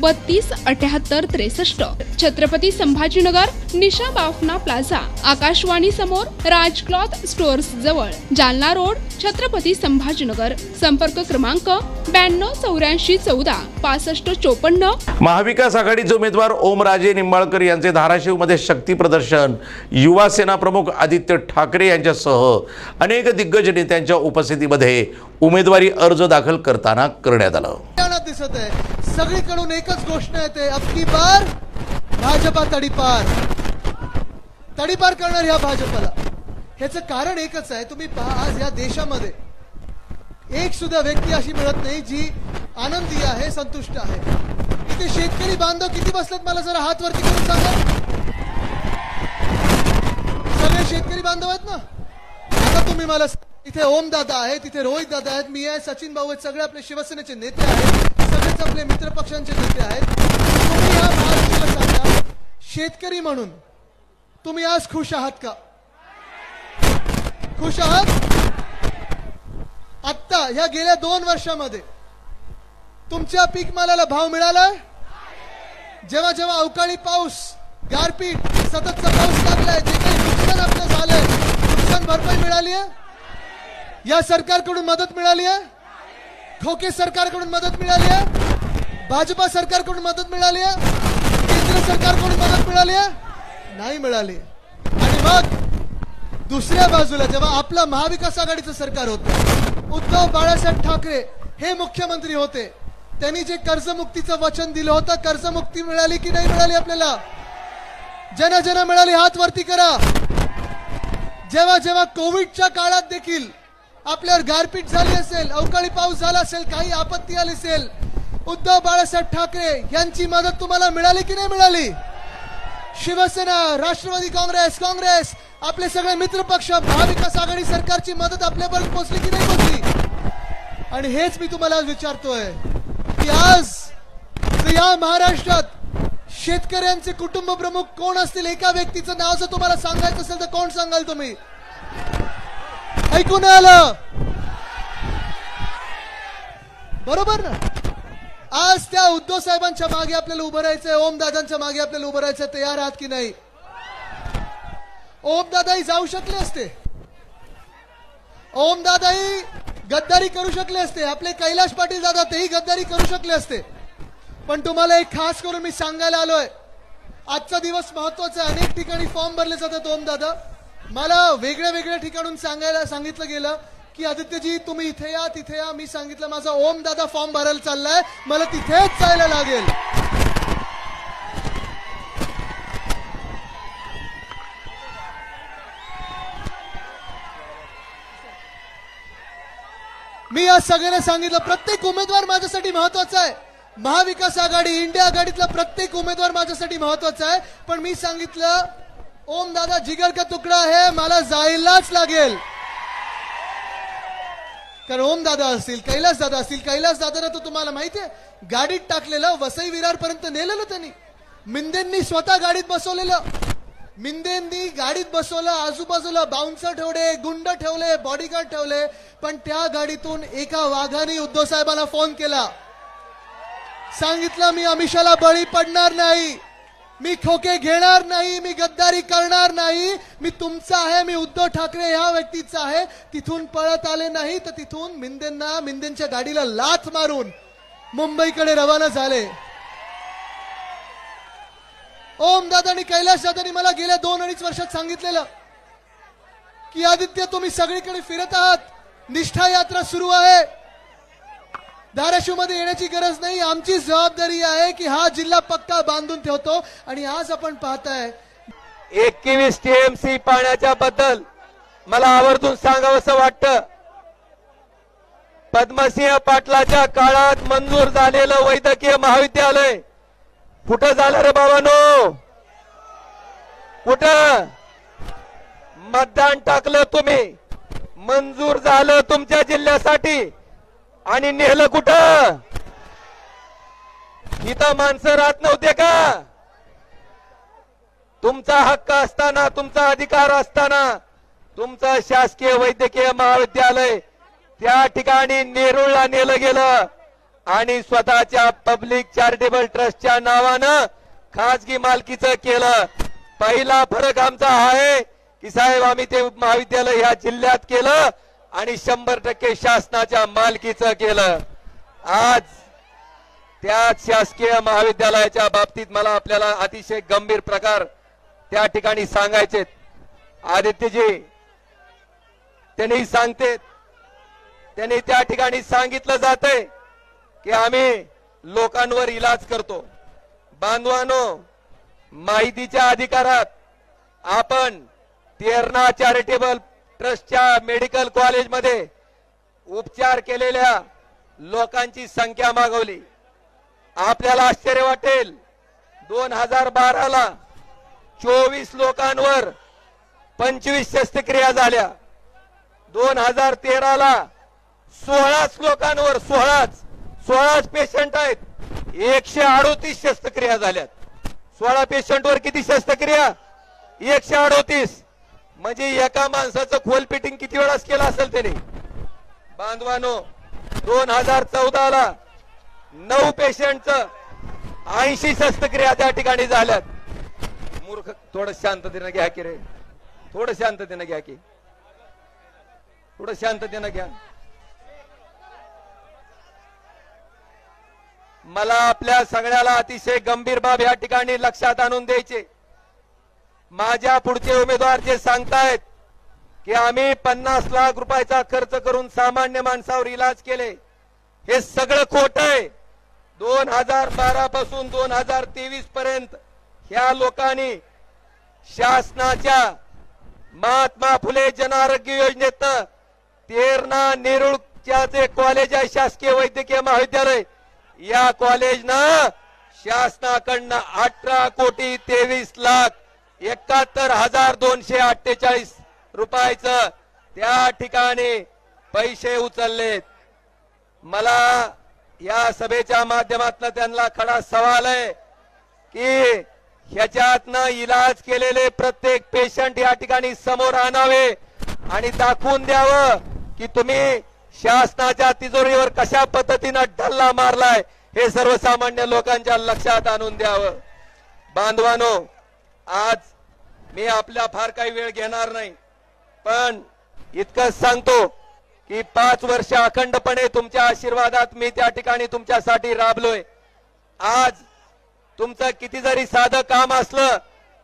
बत्तीस अठ्याहत्तर त्रेसष्ट. छत्रपती संभाजीनगर निशा बाफना प्लाझा. आकाशवाणी समोर राज क्लॉथ स्टोअर्स जवळ. जालना रोड छत्रपती संभाजीनगर. संपर्क क्रमांक ब्याण्णव चौऱ्याऐंशी चौदा पासष्ट चोपन्न. महाविकास आघाडीचे उमेदवार ओमराजे निंबाळकर यांचे धाराशिवमध्ये शक्ती प्रदर्शन. युवा सेना प्रमुख आदित्य ठाकरे यांच्यासह अनेक दिग्गज नेत्यांच्या उपस्थितीमध्ये उमेदवारी अर्ज दाखल करताना करण्यात आलं. दिसत आहे. सगळीकडून एकच घोषणा येते. अबकी बार भाजपा तडीपार. तडीपार करणार ह्या भाजपला. ह्याचं कारण एकच आहे. तुम्ही पहा आज या देशामध्ये एक सुद्धा व्यक्ती अशी मिळत नाही जी आनंदी आहे संतुष्ट आहे. इथे शेतकरी बांधव किती बसलेत मला जरा हात वरती करून सांगा. सगळे शेतकरी बांधव आहेत ना? आता तुम्ही मला इथे ओम दादा आहेत तिथे रोहित दादा आहेत मी आहे सचिन भाऊ आहेत सगळे आपले शिवसेनेचे नेते आहेत. सगळेच आपले मित्रपक्षांचे नेते आहेत. तुम्ही या महाराष्ट्राला सांगा शेतकरी म्हणून तुम्ही आज खुश आहात का? खुश आहात? आत्ता ह्या गेल्या दोन वर्षामध्ये तुमच्या पीक मालाला भाव मिळाला जेव्हा जेव्हा अवकाळी पाऊस गारपीट सततचा पाऊस लागलाय जे काही नुकसान आपलं झालंय नुकसान भरपाई मिळाली आहे या सरकारकडून मदत मिळाली आहे खोके सरकारकडून मदत मिळाली आहे भाजपा सरकारकडून मदत मिळाली आहे? केंद्र सरकारकडून मदत मिळाली आहे? नाही मिळाली. आणि मग दुसऱ्या बाजूला जेव्हा आपलं महाविकास आघाडीचं सरकार होतं उद्धव बाळासाहेब ठाकरे हे मुख्यमंत्री होते. त्यांनी जे कर्जमुक्तीचं वचन दिलं होतं कर्जमुक्ती मिळाली की नाही मिळाली आपल्याला? जन जन मिळाली हात वरती करा. जेव्हा जेव्हा कोविडच्या काळात देखील आपल्यावर गारपीट झाली असेल अवकाळी पाऊस झाला असेल काही आपत्ती आली असेल उद्धव बाळासाहेब ठाकरे यांची मदत तुम्हाला मिळाली की नाही मिळाली? शिवसेना राष्ट्रवादी काँग्रेस काँग्रेस आपले सगळे मित्र पक्ष महाविकास आघाडी सरकारची मदत आपल्यापर्यंत पोहोचली की नाही पोहोचली? आणि हेच मी तुम्हाला आज विचारतोय की आज या महाराष्ट्रात शेतकऱ्यांचे कुटुंब प्रमुख कोण असतील? एका व्यक्तीचं नाव जर तुम्हाला सांगायचं असेल तर कोण सांगाल तुम्ही? ऐकून आलं? बरोबर ना? आज त्या उद्धव साहेबांच्या मागे आपल्याला उभं राहायचंय ओम दादांच्या मागे आपल्याला उभं राहायचं तयार आहात की नाही? ओम दादाही जाऊ शकले असते. ओम दादाही गद्दारी करू शकले असते. आपले कैलाश पाटील दादा तेही गद्दारी करू शकले असते. पण तुम्हाला एक खास करून मी सांगायला आलोय. आजचा दिवस महत्त्वाचा आहे. अनेक ठिकाणी फॉर्म भरले जातात ओम दादा. मला वेगळ्या वेगळ्या ठिकाणून सांगायला सांगितलं गेलं. की आदित्यजी तुम्ही इथे या तिथे या. मी सांगितलं माझा ओम दादा फॉर्म भरायला चाललाय. मला तिथेच जायला लागेल. मी आज सगळ्यांना सांगितलं प्रत्येक उमेदवार माझ्यासाठी महत्त्वाचा आहे. महाविकास आघाडी इंडिया आघाडीतला प्रत्येक उमेदवार माझ्यासाठी महत्त्वाचा आहे. पण मी सांगितलं ओम दादा जिगर का तुकडा आहे मला जायलाच लागेल. कारण ओम दादा असतील कैलास दादा असतील कैलास दादाना तर तुम्हाला माहिती आहे गाडीत टाकलेलं वसई विरार पर्यंत नेलेलं त्यांनी. मिंदेंनी स्वतः गाडीत बसवलेलं. मिंदेंनी गाडीत बसवलं आजूबाजूला बाउन्सर ठेवले गुंड ठेवले बॉडीगार्ड ठेवले पण त्या गाडीतून एका वाघाने उद्धव साहेबांना फोन केला. सांगितलं मी अमिषाला बळी पडणार नाही. मी खोके घेणार नाही मी गद्दारी करणार नाही. मी तुमचा आहे मी उद्धव ठाकरे ह्या व्यक्तीचा आहे. तिथून पळत आले नाही तर तिथून मिंदेंना मिंदेंच्या गाडीला लाथ मारून मुंबईकडे रवाना झाले. ओम दादानी कैलाश दादानी मला गेल्या दोन अडीच वर्षात सांगितलेलं की आदित्य तुम्ही सगळीकडे फिरत आहात. निष्ठा यात्रा सुरू आहे. धाराशिवमध्ये येण्याची गरज नाही. आमची जबाबदारी आहे की हा जिल्हा पक्का बांधून ठेवतो आणि आज आपण पाहताय एकवीस टीएमसी पाण्याच्या बद्दल मला आवर्जून सांगावंसं वाटतं. पद्मसिंह पाटलाच्या काळात मंजूर झालेलं वैद्यकीय महाविद्यालय कुठं झालं रे बाबानो? कुठं? मतदान टाकलं तुम्ही. मंजूर झालं तुमच्या जिल्ह्यासाठी. आणि नेलं कुठं? इथं माणसं राहत नव्हते का? तुमचा हक्क असताना तुमचा अधिकार असताना तुमचं शासकीय वैद्यकीय महाविद्यालय त्या ठिकाणी नेरूळला नेलं गेलं आणि स्वतःच्या पब्लिक चॅरिटेबल ट्रस्टच्या नावानं खाजगी मालकीचं केलं. पहिला फरक आमचा आहे की साहेब आम्ही ते महाविद्यालय ह्या जिल्ह्यात केलं. आणि शंभर टक्के शासनाच्या मालकीचं केलं. आज त्याच शासकीय महाविद्यालयाच्या बाबतीत मला आपल्याला अतिशय गंभीर प्रकार त्या ठिकाणी सांगायचे आदित्यजी त्यांनी सांगते त्यांनी त्या ठिकाणी सांगितलं जातंय की आम्ही लोकांवर इलाज करतो. बांधवानो माहितीच्या अधिकारात आपण तेरणा चॅरिटेबल ट्रस्टच्या मेडिकल कॉलेजमध्ये उपचार केलेल्या लोकांची संख्या मागवली. आपल्याला आश्चर्य वाटेल दोन हजार बाराला चोवीस लोकांवर पंचवीस शस्त्रक्रिया झाल्या. दोन हजार तेराला सोळाच लोकांवर सोळाच सोळाच पेशंट आहेत. एकशे अडोतीस शस्त्रक्रिया झाल्यात. सोळा पेशंटवर किती शस्त्रक्रिया? एकशे अडोतीस. म्हणजे एका माणसाचं खोल फिटिंग किती वेळाच केलं असेल त्याने? बांधवानो दोन हजार चौदाला नऊ पेशंटच ऐंशी शस्त्रक्रिया त्या ठिकाणी झाल्यात. मूर्ख थोडं शांततेनं घ्या की रे. थोडं शांततेनं घ्या की. थोडं शांततेनं घ्या. मला आपल्या सगळ्याला अतिशय गंभीर बाब या ठिकाणी लक्षात आणून द्यायचे. माझ्या पुढचे उमेदवार जे सांगतायत की आम्ही पन्नास लाख रुपयाचा खर्च करून सामान्य माणसावर इलाज केले हे सगळं खोट आहे. दोन हजार बारा पासून दोन हजार तेवीस पर्यंत ह्या लोकांनी शासनाच्या महात्मा फुले जन आरोग्य योजनेत तेरणा नेरुळच्या जे कॉलेज आहे शासकीय वैद्यकीय महाविद्यालय या कॉलेजनं शासनाकडनं अठरा कोटी तेवीस लाख एकाहत्तर हजार दोनशे अठ्ठेचाळीस रुपयाचं त्या ठिकाणी पैसे उचललेत. मला या सभेच्या माध्यमातून त्यांना खडा सवाल आहे की ह्याच्यातनं इलाज केलेले प्रत्येक पेशंट या ठिकाणी समोर आणावे आणि दाखवून द्यावं की तुम्ही शासनाच्या तिजोरीवर कशा पद्धतीनं ढल्ला मारलाय हे सर्वसामान्य लोकांच्या लक्षात आणून द्यावं. बांधवानो आज मी आपल्या फार काही वेळ घेणार नाही. पण इतकंच सांगतो की पाच वर्ष अखंडपणे तुमच्या आशीर्वादात मी त्या ठिकाणी तुमच्यासाठी राबलोय. आज तुमचं किती जरी साधं काम असलं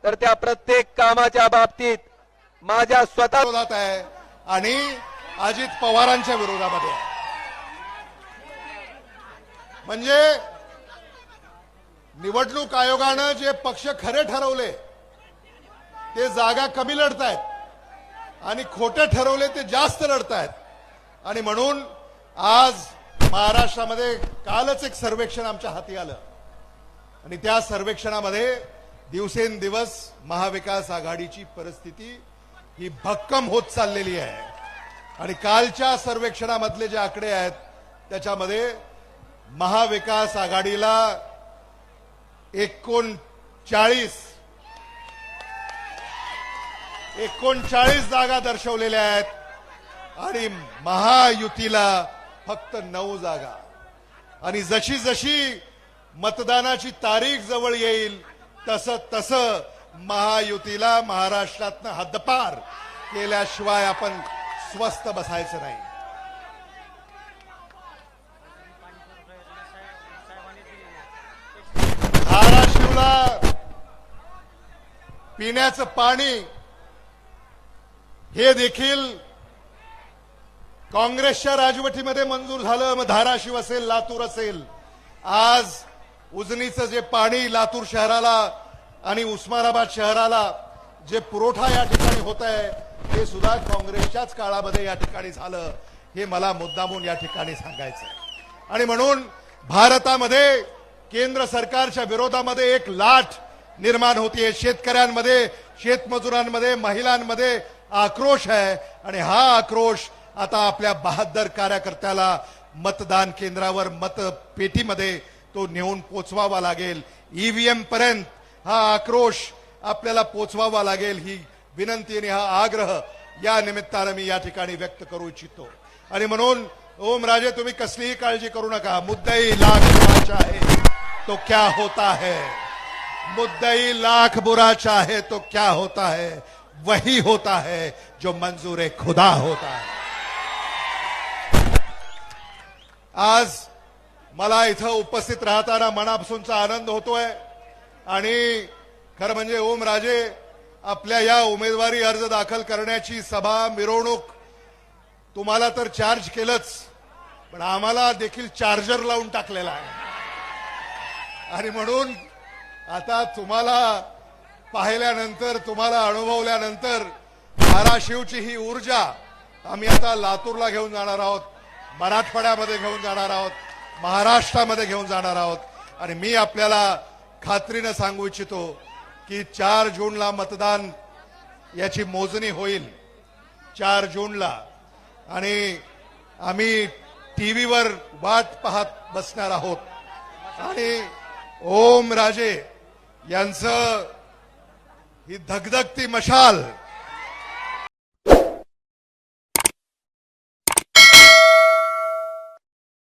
तर त्या प्रत्येक कामाच्या बाबतीत माझ्या स्वतः विरोधात आहे आणि अजित पवारांच्या विरोधामध्ये म्हणजे निवडणूक आयोगानं जे पक्ष खरे ठरवले ते जागा कमी लढतायत. आणि खोटे ठरवले ते जास्त लढतायत. आणि म्हणून आज महाराष्ट्रामध्ये कालच एक सर्वेक्षण आमच्या हाती आलं. आणि त्या सर्वेक्षणामध्ये दिवसेंदिवस महाविकास आघाडीची परिस्थिती ही भक्कम होत चाललेली आहे. आणि कालच्या सर्वेक्षणामधले जे आकडे आहेत त्याच्यामध्ये महाविकास आघाडीला एकोणचाळीस एकोणचाळीस जागा दर्शवलेल्या आहेत. आणि महायुतीला फक्त नऊ जागा. आणि जशी जशी मतदानाची तारीख जवळ येईल तसं तसं महायुतीला महाराष्ट्रातनं हद्दपार केल्याशिवाय आपण स्वस्त बसायचं नाही. धाराशिवला पिण्याचं पाणी हे देखील काँग्रेसच्या राजवटीमध्ये मंजूर झालं. मग धाराशिव असेल लातूर असेल. आज उजनीचं जे पाणी लातूर शहराला आणि उस्मानाबाद शहराला जे पुरवठा या ठिकाणी होत आहे ते सुद्धा काँग्रेसच्याच काळामध्ये या ठिकाणी झालं. हे मला मुद्दामून या ठिकाणी सांगायचं आहे. आणि म्हणून भारतामध्ये केंद्र सरकारच्या विरोधामध्ये एक लाट निर्माण होतीये. शेतकऱ्यांमध्ये शेतमजुरांमध्ये महिलांमध्ये आक्रोश आहे आणि हा आक्रोश आता आपल्या बहादर कार्यकर्त्याला मतदान केंद्रावर मतपेटीमध्ये तो नेऊन पोचवावा लागेल. ईव्हीएम पर्यंत हा आक्रोश आपल्याला पोचवावा लागेल ही विनंती आणि हा आग्रह या निमित्तानं मी या ठिकाणी व्यक्त करू इच्छितो. आणि म्हणून ओम राजे तुम्ही कसलीही काळजी करू नका. मुद्दाई लाख बुराचा आहे तो क्या होता है? मुद्दाई लाख बुराचा आहे तो क्या होता है? वही होता है जो मंजूर खुदा होता है। आज मला इथं उपस्थित राहताना मनापासूनचा आनंद होतोय आणि खरं म्हणजे ओम राजे आपल्या या उमेदवारी अर्ज दाखल करण्याची सभा मिरवणूक तुम्हाला तर चार्ज केलंच पण आम्हाला देखील चार्जर लावून टाकलेला आहे. आणि म्हणून आता तुम्हाला पाहिल्यानंतर तुम्हाला अनुभवल्यानंतर धाराशिवची ही ऊर्जा आम्ही आता लातूरला घेऊन जाणार आहोत मराठवाड्यामध्ये घेऊन जाणार आहोत महाराष्ट्रामध्ये घेऊन जाणार आहोत. आणि मी आपल्याला खात्रीनं सांगू इच्छितो की चार जूनला मतदान याची मोजणी होईल. चार जूनला. आणि आम्ही टी व्हीवर वाट पाहत बसणार आहोत. आणि ओम राजे यांचं ही धगधगती मशाल.